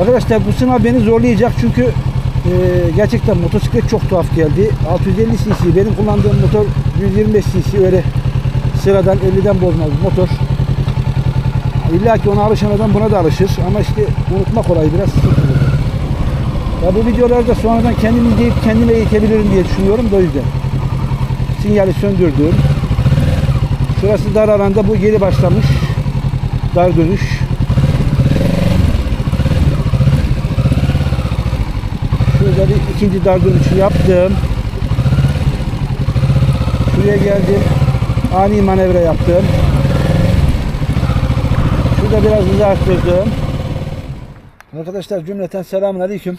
Arkadaşlar bu sınav beni zorlayacak çünkü e, gerçekten motosiklet çok tuhaf geldi. 650 cc benim kullandığım motor 125 cc öyle sıradan 50'den bozma bir motor. İlla ki ona alışan adam buna da alışır ama işte unutma kolay biraz sıkıntı. Ya bu videoları da sonradan kendim izleyip kendime eğitebilirim diye düşünüyorum da o yüzden. Sinyali söndürdüm. Şurası dar alanda bu geri başlamış. Dar dönüş. Bir ikinci dar dönüşü yaptım. Şuraya geldim. Ani manevra yaptım. Şurada biraz hızı arttırdım. Arkadaşlar cümleten selamun aleyküm.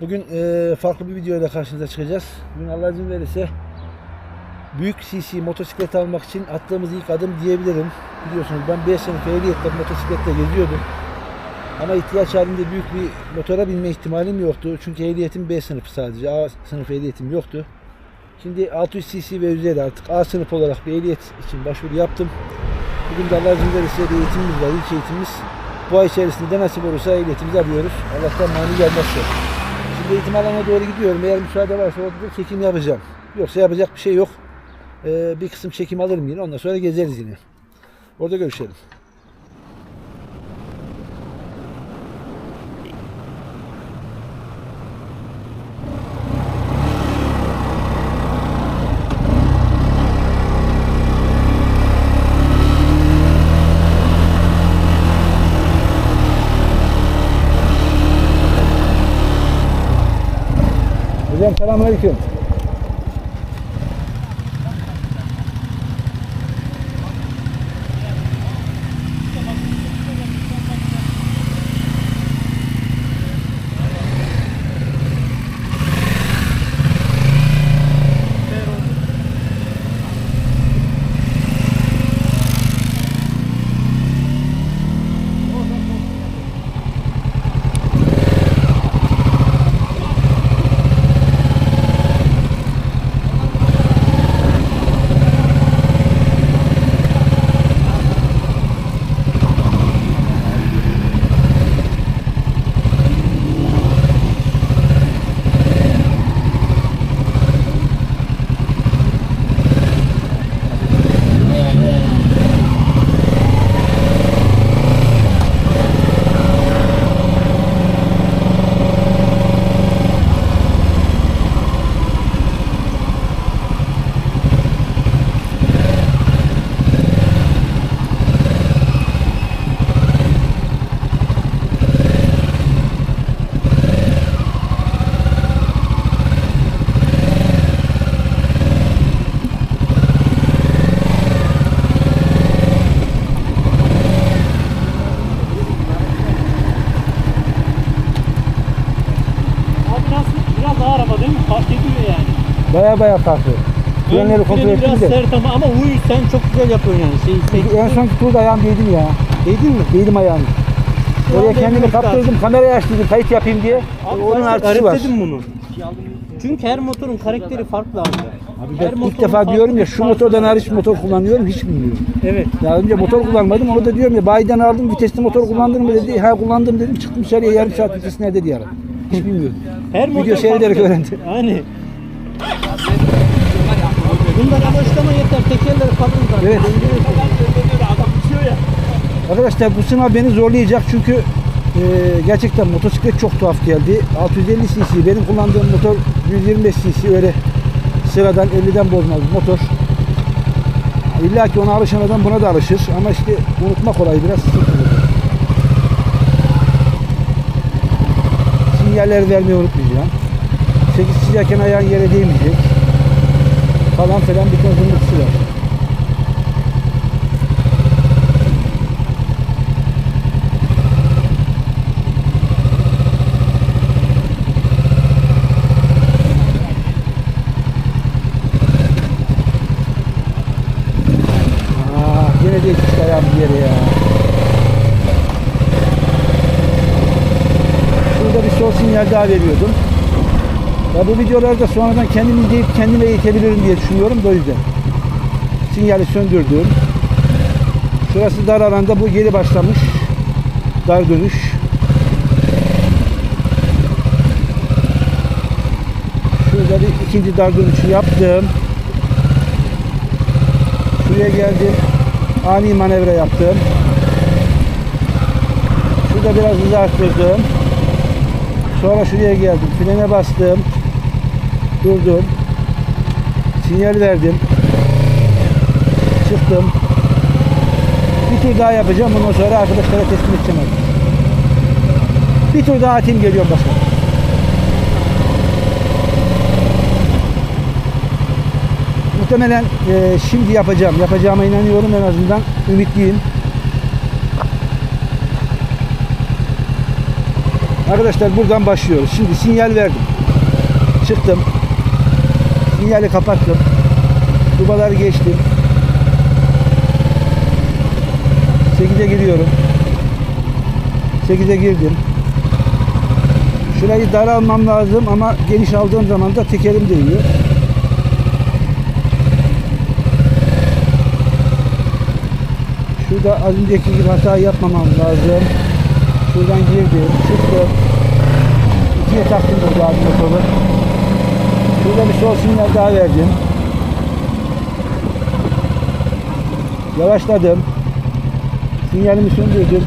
Bugün e, farklı bir videoyla karşınıza çıkacağız. Bugün Allah izin verirse büyük CC motosiklet almak için attığımız ilk adım diyebilirim. Biliyorsunuz ben 5 sınıf ehliyetle motosikletle geziyordum. Ama ihtiyaç halinde büyük bir motora binme ihtimalim yoktu. Çünkü ehliyetim B sınıfı sadece. A sınıf ehliyetim yoktu. Şimdi 600 cc ve üzeri artık A sınıf olarak bir ehliyet için başvuru yaptım. Bugün de Allah izin verirse eğitimimiz var, ilk eğitimimiz. Bu ay içerisinde de nasip olursa ehliyetimizi alıyoruz. Allah'tan mani gelmezse. Şimdi eğitim alanına doğru gidiyorum. Eğer müsaade varsa orada da çekim yapacağım. Yoksa yapacak bir şey yok. Ee, bir kısım çekim alırım yine. Ondan sonra gezeriz yine. Orada görüşelim. Hocam selamünaleyküm. Abi biraz, biraz ağır ama değil mi? Fark ediyor yani. Baya baya farklı. Frenleri kontrol freni biraz ettim de. sert ama, ama uyu sen çok güzel yapıyorsun yani. Şey, şey, En son turda ayağım değdim ya. Değdin mi? Değdim ayağım. Şu Oraya kendimi kaptırdım. Kamerayı açtım kayıt yapayım diye. Abi Onun ben artısı var. garipsedim bunu. Çünkü her motorun karakteri farklı abi. Abi Her ilk defa diyorum ya şu motordan hariç motor kullanıyorum hiç bilmiyorum. Evet. Daha önce motor kullanmadım onu da diyorum ya bayiden aldım vitesli motor kullandın mı dedi. Ha kullandım dedim çıktım dışarıya yarım saat vites nerede diye aradım. Hiç bilmiyorum. Her Video motor seyrederek farklı. öğrendim. Aynen. Bundan yavaşlama yeter. Tekerleri kalın. Evet. Arkadaşlar bu sınav beni zorlayacak çünkü e, gerçekten motosiklet çok tuhaf geldi. 650 cc benim kullandığım motor 125 cc öyle sıradan 50'den bozma bir motor. İlla ki ona alışan adam buna da alışır ama işte unutma kolay biraz sıkıntı. Sinyaller vermeyi unutmayacağım. 8 çizerken ayağın yere değmeyecek. Falan filan bir ton zımbırtısı var. Aa, yine de işte ayağım bir yere ya. da bir sol sinyal daha veriyordum. Ya bu videolarda sonradan kendim izleyip kendime eğitebilirim diye düşünüyorum da o yüzden. Sinyali söndürdüm. Şurası dar alanda bu geri başlamış. Dar dönüş. Şurada bir ikinci dar dönüşü yaptım. Şuraya geldim. Ani manevra yaptım. Şurada biraz hızı arttırdım. Sonra şuraya geldim. Frene bastım. Durdum. Sinyal verdim. Çıktım. Bir tur daha yapacağım. Bundan sonra arkadaşlara teslim edeceğim. Bir tur daha atayım geliyorum başka. Muhtemelen e, şimdi yapacağım. Yapacağıma inanıyorum en azından. Ümitliyim. Arkadaşlar buradan başlıyoruz. Şimdi sinyal verdim. Çıktım. Sinyali kapattım. Dubaları geçtim. 8'e giriyorum. 8'e girdim. Şurayı dar almam lazım ama geniş aldığım zaman da tekerim değiyor. Şurada az önceki gibi hata yapmamam lazım. Şuradan girdim, çıktım. İkiye taktım burada abi motoru. Şurada bir sol sinyal daha verdim. Yavaşladım. Sinyalimi söndürdüm.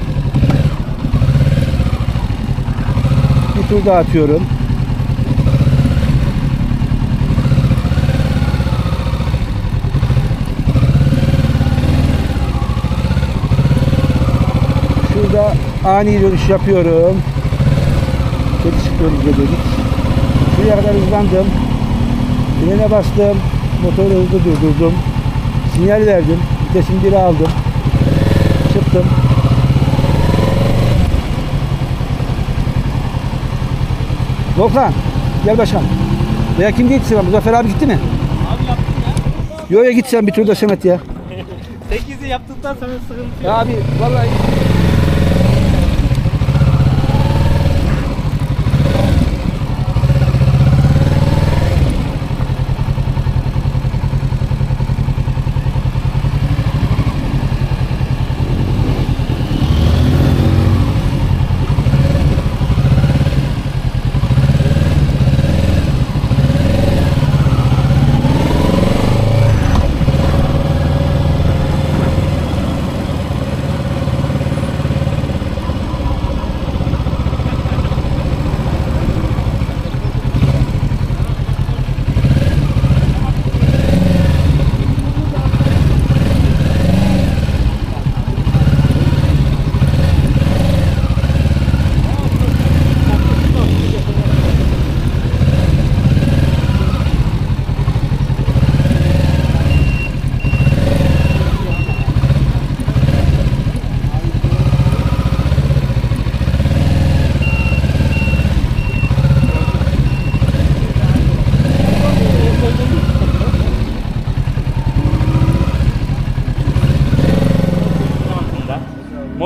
Bir tur daha atıyorum. Şurada ani dönüş yapıyorum. Çekişik dönüşe dedik. Şuraya kadar hızlandım. Frene bastım. Motoru hızlı durdurdum. Sinyal verdim. Vitesin biri aldım. Çıktım. Volkan gel başkan. Veya kim gitti sıra? Muzaffer abi gitti mi? Abi yaptın ya. Yo ya git sen bir turda Semet ya. 8'i yaptıktan sonra sıkıntı yok. Ya abi vallahi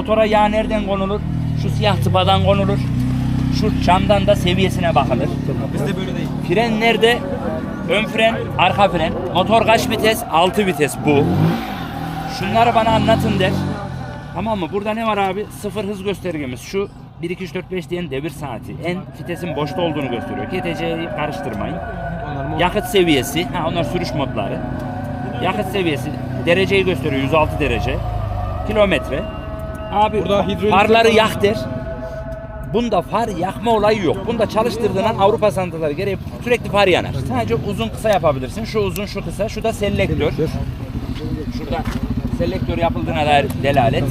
Motora yağ nereden konulur? Şu siyah tıpadan konulur. Şu çamdan da seviyesine bakılır. Bizde böyle değil. Fren nerede? Ön fren, arka fren. Motor kaç vites? 6 vites bu. Şunları bana anlatın der. Tamam mı? Burada ne var abi? Sıfır hız göstergemiz. Şu 1, 2, 3, 4, 5 diyen devir saati. En vitesin boşta olduğunu gösteriyor. GTC'yi karıştırmayın. Yakıt seviyesi. Ha onlar sürüş modları. Yakıt seviyesi. Dereceyi gösteriyor. 106 derece. Kilometre. Abi Burada farları yak der. Bunda far yakma olayı yok. Bunda çalıştırdığın an Avrupa santraları gereği sürekli far yanar. Sadece uzun kısa yapabilirsin. Şu uzun şu kısa. Şu da selektör. Şurada selektör yapıldığına dair delalet.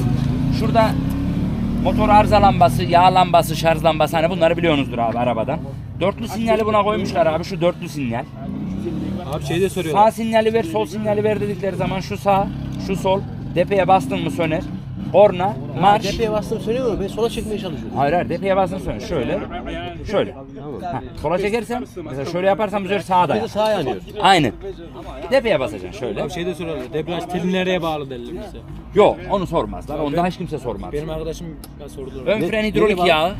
Şurada motor arıza lambası, yağ lambası, şarj lambası hani bunları biliyorsunuzdur abi arabadan. Dörtlü sinyali buna koymuşlar abi şu dörtlü sinyal. Abi şey de soruyorlar. Sağ sinyali ver, sol sinyali ver dedikleri zaman şu sağ, şu sol. Depeye bastın mı söner. Korna, marş. Tepeye bastım sönüyor mu? Ben sola çekmeye çalışıyorum. Hayır hayır depeye bastın söner. Şöyle, şöyle. Ha, sola çekersen, mesela şöyle yaparsan bu sefer sağa Bir de sağa yanıyor. Aynen. Depeye basacaksın şöyle. Abi şey de soruyorlar. Debriyaj teli nereye bağlı derler bize. Yok onu sormazlar. Onu daha hiç kimse sormaz. Benim arkadaşım sordular. Ön fren hidrolik yağı.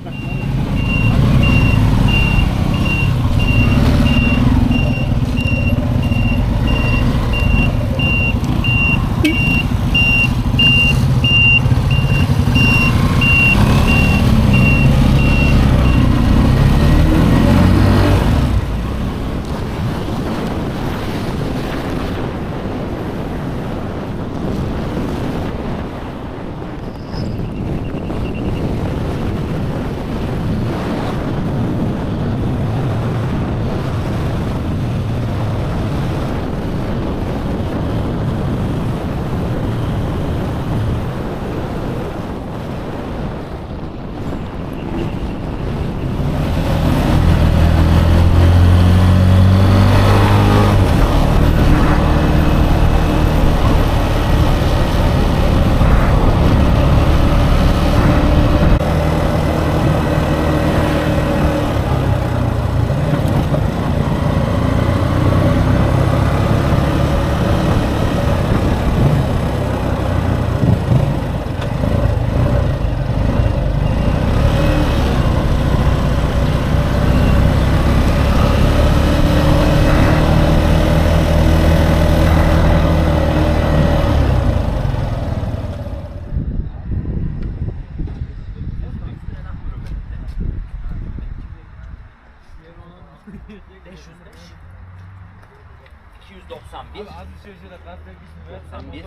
91 Abi az bir şey söyle. Kalp vergisi ver. 91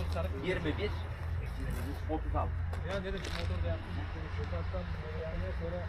21 36. Ya dedim motor da yaptım. Sokaktan yani sonra